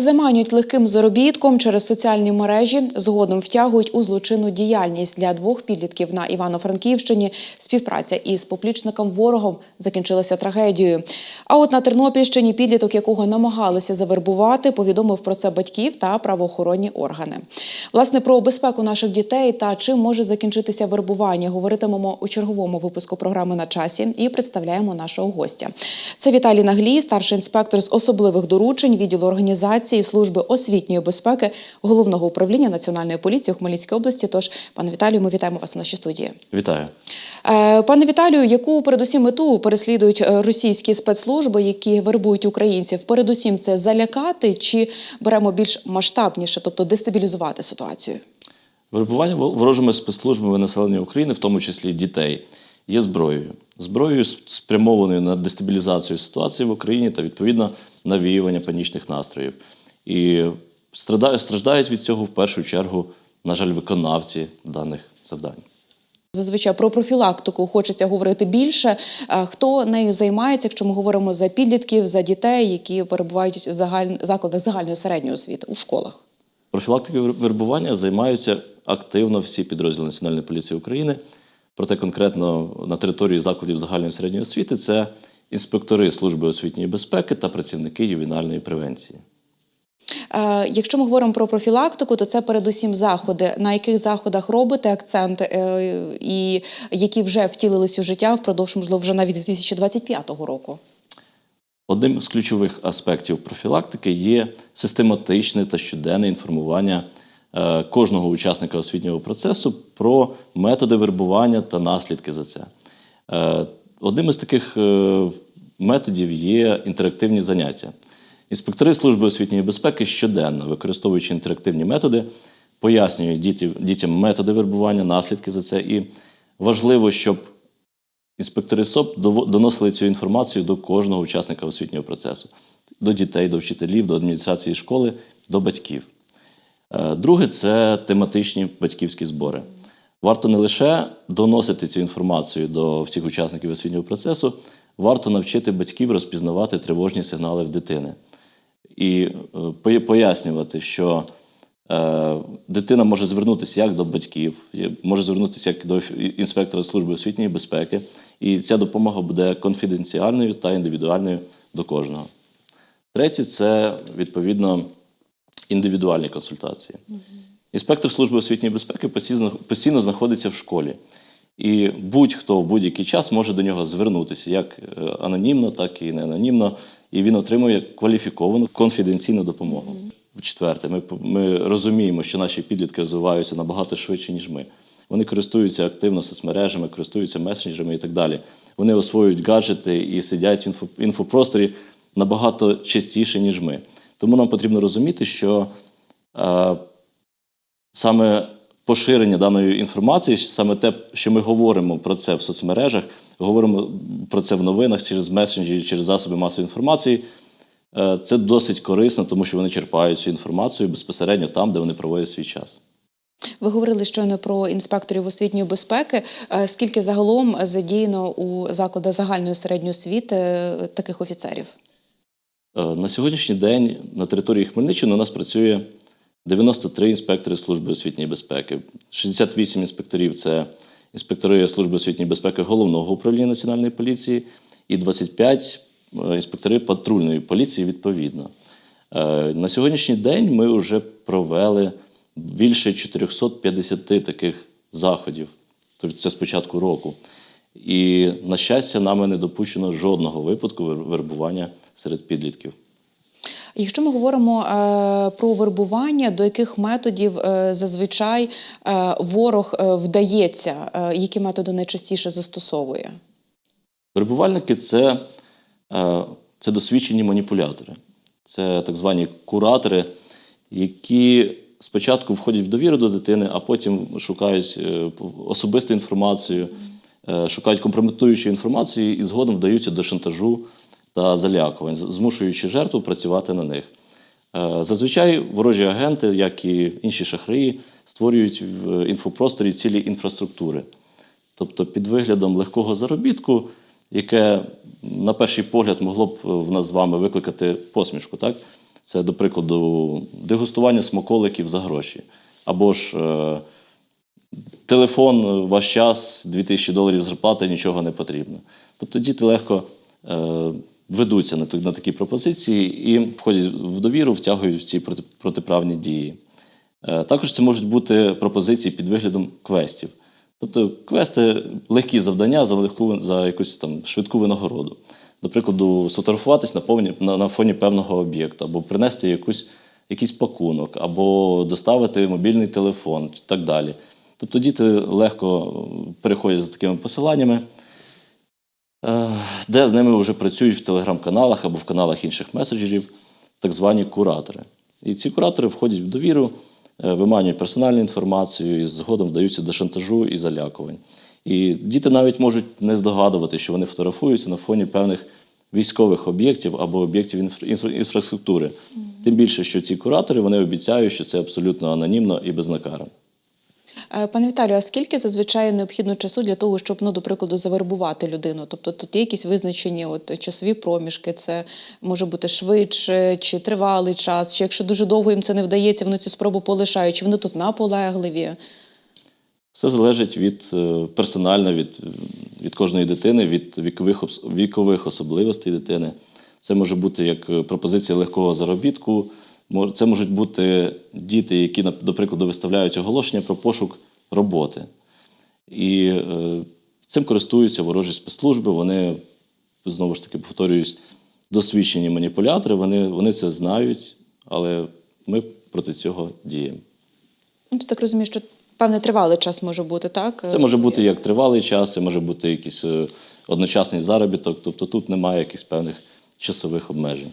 Заманюють легким заробітком через соціальні мережі, згодом втягують у злочинну діяльність для двох підлітків на Івано-Франківщині. Співпраця із поплічником ворогом закінчилася трагедією. А от на Тернопільщині підліток, якого намагалися завербувати, повідомив про це батьків та правоохоронні органи. Власне про безпеку наших дітей та чим може закінчитися вербування, говоритимемо у черговому випуску програми на часі і представляємо нашого гостя. Це Віталій Наглій, старший інспектор з особливих доручень відділу організації служби освітньої безпеки головного управління національної поліції у Хмельницькій області. Тож, пане Віталію, ми вітаємо вас у нашій студії. Вітаю. Е, Пане Віталію, яку передусім мету переслідують е, російські спецслужби, які вербують українців? Передусім, це залякати чи беремо більш масштабніше, тобто дестабілізувати ситуацію? Вербування ворожими спецслужбами населення України, в тому числі дітей, є зброєю. Зброєю спрямованою на дестабілізацію ситуації в Україні та відповідно навіювання панічних настроїв. І страждають від цього в першу чергу, на жаль, виконавці даних завдань. Зазвичай про профілактику хочеться говорити більше. Хто нею займається, якщо ми говоримо за підлітків, за дітей, які перебувають в загаль... закладах загальної середньої освіти у школах? Профілактикою вер- вербування займаються активно всі підрозділи Національної поліції України. Проте конкретно на території закладів загальної середньої освіти це інспектори служби освітньої безпеки та працівники ювенальної превенції. Е, Якщо ми говоримо про профілактику, то це передусім заходи. На яких заходах робите акцент, е, і які вже втілились у життя впродовж, можливо, вже навіть 2025 року? Одним з ключових аспектів профілактики є систематичне та щоденне інформування кожного учасника освітнього процесу про методи вербування та наслідки за це. Е, Одним із таких е, методів є інтерактивні заняття. Інспектори служби освітньої безпеки щоденно, використовуючи інтерактивні методи, пояснюють дітям, методи вербування, наслідки за це. І важливо, щоб інспектори СОП доносили цю інформацію до кожного учасника освітнього процесу, до дітей, до вчителів, до адміністрації школи, до батьків. Е, Друге це тематичні батьківські збори. Варто не лише доносити цю інформацію до всіх учасників освітнього процесу, варто навчити батьків розпізнавати тривожні сигнали в дитини і е, пояснювати, що е, дитина може звернутися як до батьків, може звернутися як до інспектора служби освітньої безпеки, і ця допомога буде конфіденціальною та індивідуальною до кожного. Третє це відповідно індивідуальні консультації. Інспектор служби освітньої безпеки постійно, постійно знаходиться в школі. І будь-хто в будь-який час може до нього звернутися як е, анонімно, так і не анонімно, і він отримує кваліфіковану конфіденційну допомогу. Четверте, ми, ми розуміємо, що наші підлітки розвиваються набагато швидше, ніж ми. Вони користуються активно соцмережами, користуються месенджерами і так далі. Вони освоюють гаджети і сидять в інфо, інфопросторі набагато частіше, ніж ми. Тому нам потрібно розуміти, що е, саме поширення даної інформації, саме те, що ми говоримо про це в соцмережах, говоримо про це в новинах через месенджері, через засоби масової інформації. е, Це досить корисно, тому що вони черпають цю інформацію безпосередньо там, де вони проводять свій час. Ви говорили щойно про інспекторів освітньої безпеки. Е, Скільки загалом задіяно у закладах загальної середньої освіти е, таких офіцерів? Е, На сьогоднішній день на території Хмельниччини у нас працює 93 інспектори служби освітньої безпеки. 68 інспекторів це інспектори служби освітньої безпеки головного управління національної поліції, і 25 е, інспектори патрульної поліції відповідно. Е, На сьогоднішній день ми вже провели більше 450 таких заходів. Тобто це з початку року. І, на щастя, нами не допущено жодного випадку вербування серед підлітків. Якщо ми говоримо е, про вербування, до яких методів е, зазвичай е, ворог е, вдається, е, які методи найчастіше застосовує? Вербувальники це, е, це досвідчені маніпулятори, це так звані куратори, які спочатку входять в довіру до дитини, а потім шукають е, особисту інформацію, шукають компрометуючу інформацію і згодом вдаються до шантажу та залякувань, змушуючи жертву працювати на них. Е, Зазвичай ворожі агенти, як і інші шахраї, створюють в інфопросторі цілі інфраструктури. Тобто, під виглядом легкого заробітку, яке на перший погляд могло б в нас з вами викликати посмішку, так? Це, до прикладу, дегустування смаколиків за гроші. Або ж е, телефон, е, ваш час, 2000 доларів зарплати, нічого не потрібно. Тобто діти легко е, ведуться на, на такі пропозиції і входять в довіру, втягують в ці проти, протиправні дії. Е, також це можуть бути пропозиції під виглядом квестів. Тобто квести легкі завдання за легку за якусь там швидку винагороду. До прикладу, сфотографуватись на, повні, на, на фоні певного об'єкту, або принести якусь, якийсь пакунок, або доставити мобільний телефон і так далі. Тобто діти легко е, переходять за такими посиланнями, е, де з ними вже працюють в телеграм-каналах або в каналах інших меседжерів, так звані куратори. І ці куратори входять в довіру, е, виманюють персональну інформацію і згодом вдаються до шантажу і залякувань. І діти навіть можуть не здогадувати, що вони фотографуються на фоні певних військових об'єктів або об'єктів інфра- інфра- інфраструктури. Тим більше, що ці куратори вони обіцяють, що це абсолютно анонімно і безнакарно. Е, Пане Віталію, а скільки зазвичай необхідно часу для того, щоб, ну, до прикладу, завербувати людину? Тобто тут є якісь визначені от, часові проміжки, це може бути швидше чи тривалий час, чи якщо дуже довго їм це не вдається, вони цю спробу полишають, чи вони тут наполегливі? Все залежить від е, персонально від, від кожної дитини, від вікових, вікових особливостей дитини. Це може бути як е, пропозиція легкого заробітку. Це можуть бути діти, які, до прикладу, виставляють оголошення про пошук роботи. І е, цим користуються ворожі спецслужби. Вони, знову ж таки, повторююсь, досвідчені маніпулятори, вони, вони це знають, але ми проти цього діємо. Ну, то так розумію, що певний тривалий час може бути, так? Це може бути як тривалий час, це може бути якийсь е, одночасний заробіток, тобто тут немає якихось певних часових обмежень.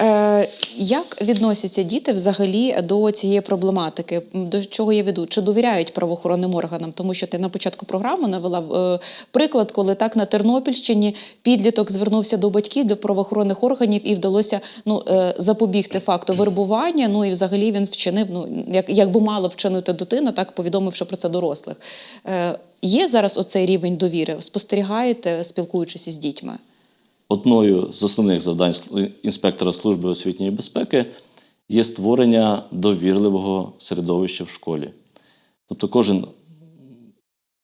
Е, як відносяться діти взагалі до цієї проблематики? До чого я веду? Чи довіряють правоохоронним органам? Тому що ти на початку програми навела е, приклад, коли так на Тернопільщині підліток звернувся до батьків, до правоохоронних органів і вдалося ну, е, запобігти факту вербування. Ну і взагалі він вчинив, ну як, як би мала вчинити дитина, так повідомивши про це дорослих. Є зараз оцей рівень довіри? Спостерігаєте, спілкуючись із дітьми? Одною з основних завдань інспектора служби освітньої безпеки є створення довірливого середовища в школі. Тобто кожен,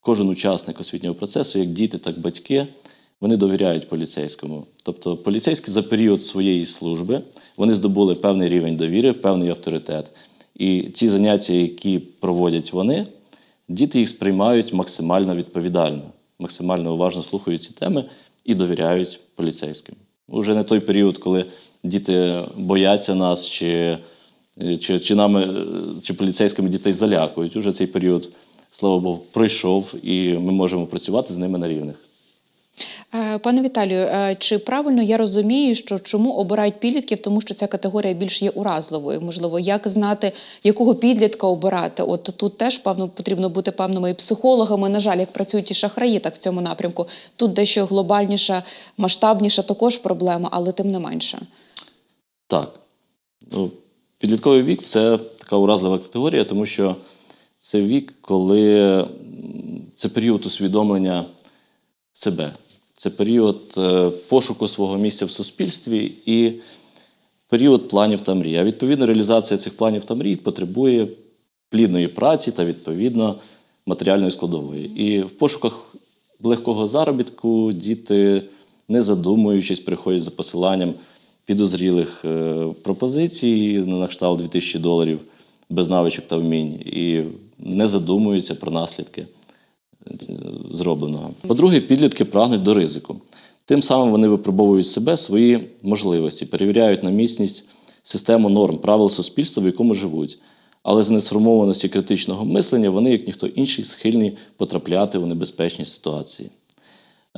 кожен учасник освітнього процесу, як діти, так і батьки, вони довіряють поліцейському. Тобто поліцейські за період своєї служби вони здобули певний рівень довіри, певний авторитет. І ці заняття, які проводять вони, діти їх сприймають максимально відповідально, максимально уважно слухають ці теми і довіряють поліцейським. Уже не той період, коли діти бояться нас, чи, чи, чи нами, чи поліцейськими дітей залякують. Уже цей період, слава Богу, пройшов, і ми можемо працювати з ними на рівних. Е, Пане Віталію, е, чи правильно я розумію, що чому обирають підлітків, тому що ця категорія більш є уразливою? Можливо, як знати, якого підлітка обирати? От тут теж певно потрібно бути певними і психологами. На жаль, як працюють і шахраї, так в цьому напрямку. Тут дещо глобальніша, масштабніша також проблема, але тим не менше. Так. Ну, підлітковий вік це така уразлива категорія, тому що це вік, коли це період усвідомлення себе, це період е, пошуку свого місця в суспільстві і період планів та мрій. А відповідно, реалізація цих планів та мрій потребує плідної праці та відповідно матеріальної складової. І в пошуках легкого заробітку діти, не задумуючись, приходять за посиланням підозрілих е, пропозицій на кшталт 2000 доларів без навичок та вмінь, і не задумуються про наслідки зробленого. По-друге, підлітки прагнуть до ризику. Тим самим вони випробовують себе, свої можливості, перевіряють на міцність систему норм, правил суспільства, в якому живуть. Але з несформованості критичного мислення вони, як ніхто інший, схильні потрапляти у небезпечні ситуації.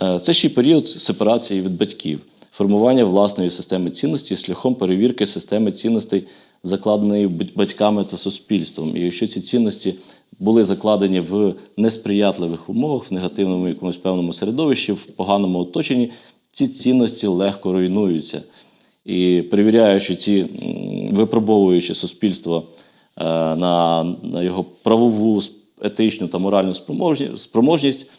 Е, Це ще й період сепарації від батьків, формування власної системи цінностей шляхом перевірки системи цінностей, закладеної батьками та суспільством. І якщо ці цінності були закладені в несприятливих умовах, в негативному якомусь певному середовищі, в поганому оточенні, ці цінності легко руйнуються. І перевіряючи ці, випробовуючи суспільство е, на, на його правову, етичну та моральну спроможність,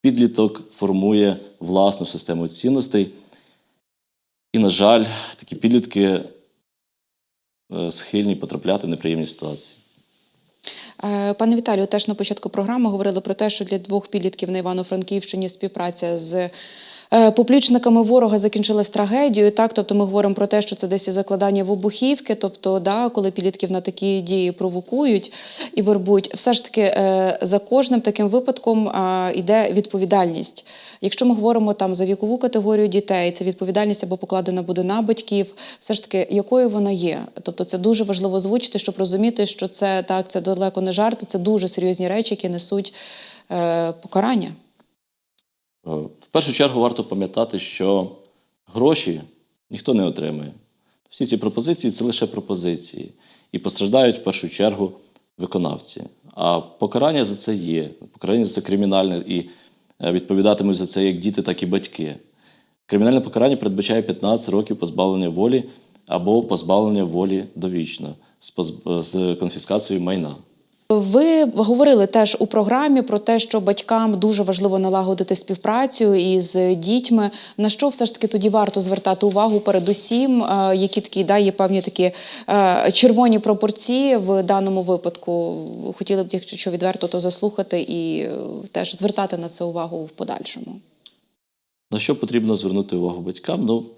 підліток формує власну систему цінностей. І, на жаль, такі підлітки е, схильні потрапляти в неприємні ситуації. Е, Пане Віталію, теж на початку програми говорили про те, що для двох підлітків на Івано-Франківщині співпраця з поплічниками ворога закінчилась трагедією. Так, тобто ми говоримо про те, що це десь і закладання вибухівки, тобто, да, коли підлітків на такі дії провокують і вербують, все ж таки е, за кожним таким випадком е, йде відповідальність. Якщо ми говоримо там за вікову категорію дітей, це відповідальність або покладена буде на батьків, все ж таки, якою вона є. Тобто, це дуже важливо озвучити, щоб розуміти, що це так, це далеко не жарти, це дуже серйозні речі, які несуть е, покарання. Е, В першу чергу варто пам'ятати, що гроші ніхто не отримує. Всі ці пропозиції це лише пропозиції. І постраждають в першу чергу виконавці. А покарання за це є. Покарання за це кримінальне і е, відповідатимуть за це як діти, так і батьки. Кримінальне покарання передбачає 15 років позбавлення волі або позбавлення волі довічно з конфіскацією майна. Ви говорили теж у програмі про те, що батькам дуже важливо налагодити співпрацю із дітьми. На що все ж таки тоді варто звертати увагу передусім, е, які такі да, є певні такі е, червоні пропорції в даному випадку. Хотіли б, якщо відверто, то заслухати і е, теж звертати на це увагу в подальшому. На що потрібно звернути увагу батькам? Ну, в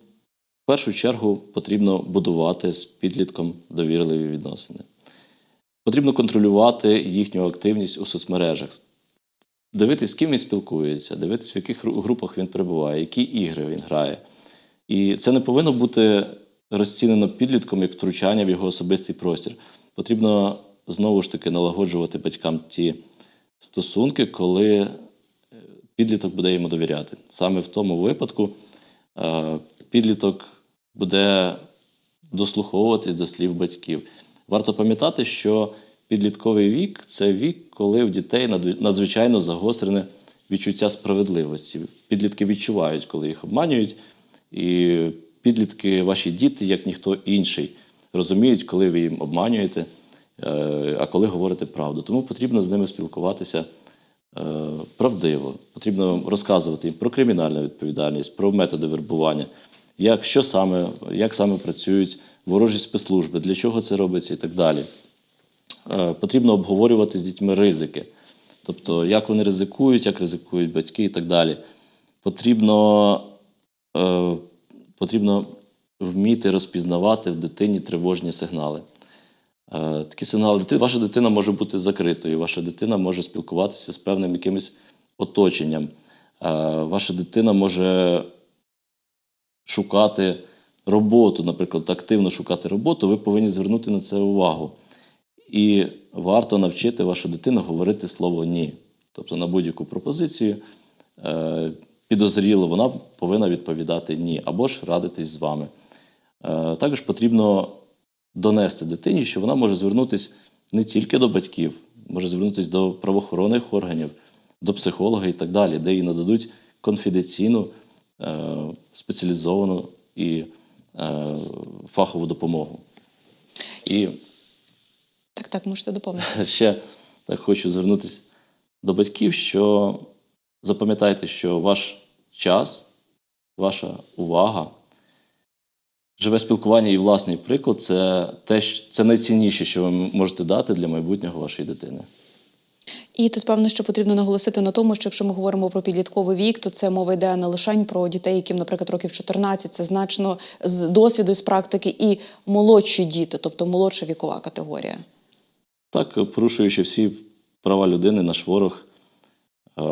першу чергу потрібно будувати з підлітком довірливі відносини. Потрібно контролювати їхню активність у соцмережах, дивитись, з ким він спілкується, дивитись, в яких групах він перебуває, які ігри він грає. І це не повинно бути розцінено підлітком як втручання в його особистий простір. Потрібно знову ж таки налагоджувати батькам ті стосунки, коли е, підліток буде йому довіряти. Саме в тому випадку е, підліток буде дослуховуватись до слів батьків. Варто пам'ятати, що підлітковий вік це вік, коли в дітей надзвичайно загострене відчуття справедливості. Підлітки відчувають, коли їх обманюють, і підлітки, ваші діти, як ніхто інший, розуміють, коли ви їм обманюєте, е, а коли говорите правду. Тому потрібно з ними спілкуватися е, правдиво. Потрібно розказувати їм про кримінальну відповідальність, про методи вербування, як, що саме, як саме працюють ворожі спецслужби, для чого це робиться і так далі. Е, Потрібно обговорювати з дітьми ризики, тобто як вони ризикують, як ризикують батьки і так далі. Потрібно, е, потрібно вміти розпізнавати в дитині тривожні сигнали. Е, Такі сигнали, ваша дитина може бути закритою, ваша дитина може спілкуватися з певним якимось оточенням. Ваша дитина може шукати роботу, наприклад, активно шукати роботу, ви повинні звернути на це увагу. І варто навчити вашу дитину говорити слово ні. Тобто на будь-яку пропозицію е, підозріло, вона повинна відповідати ні, або ж радитись з вами. Е, також потрібно донести дитині, що вона може звернутися не тільки до батьків, може звернутися до правоохоронних органів, до психолога і так далі, де їй нададуть конфіденційну, е, спеціалізовану і фахову допомогу. І Так, так, можете доповнити. ще так хочу звернутися до батьків, що запам'ятайте, що ваш час, ваша увага, живе спілкування і власний приклад це те, що- це найцінніше, що ви можете дати для майбутнього вашої дитини. І тут певно, що потрібно наголосити на тому, що якщо ми говоримо про підлітковий вік, то це мова йде не лише про дітей, яким, наприклад, років 14, це значно з досвіду, з практики, і молодші діти, тобто молодша вікова категорія. Так, порушуючи всі права людини, наш ворог е,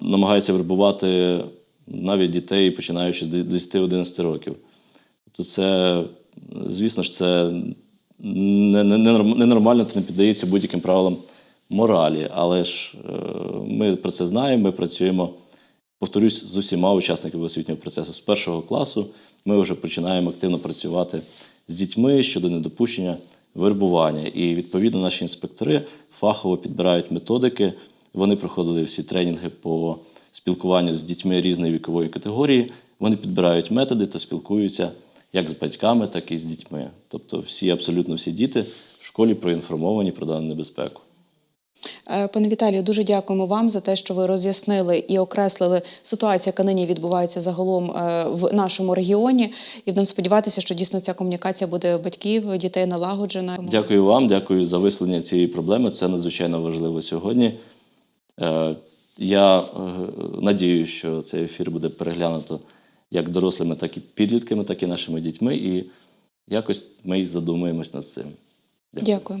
намагається вербувати навіть дітей, починаючи з 10-11 років. Тобто, це, звісно ж, це не- не- не ненормально, це не піддається будь-яким правилам моралі. Але ж е, ми про це знаємо, ми працюємо, повторюсь, з усіма учасниками освітнього процесу. З першого класу ми вже починаємо активно працювати з дітьми щодо недопущення вербування. І відповідно наші інспектори фахово підбирають методики. Вони проходили всі тренінги по спілкуванню з дітьми різної вікової категорії. Вони підбирають методи та спілкуються як з батьками, так і з дітьми. Тобто, всі, абсолютно всі діти в школі проінформовані про дану небезпеку. Е, Пане Віталію, дуже дякуємо вам за те, що ви роз'яснили і окреслили ситуацію, яка нині відбувається загалом е, в нашому регіоні. І будемо сподіватися, що дійсно ця комунікація буде батьків, дітей налагоджена. Дякую вам, дякую за висвітлення цієї проблеми. Це надзвичайно важливо сьогодні. Е, Я надію, що цей ефір буде переглянуто як дорослими, так і підлітками, так і нашими дітьми. І якось ми задумаємось над цим. Дякую.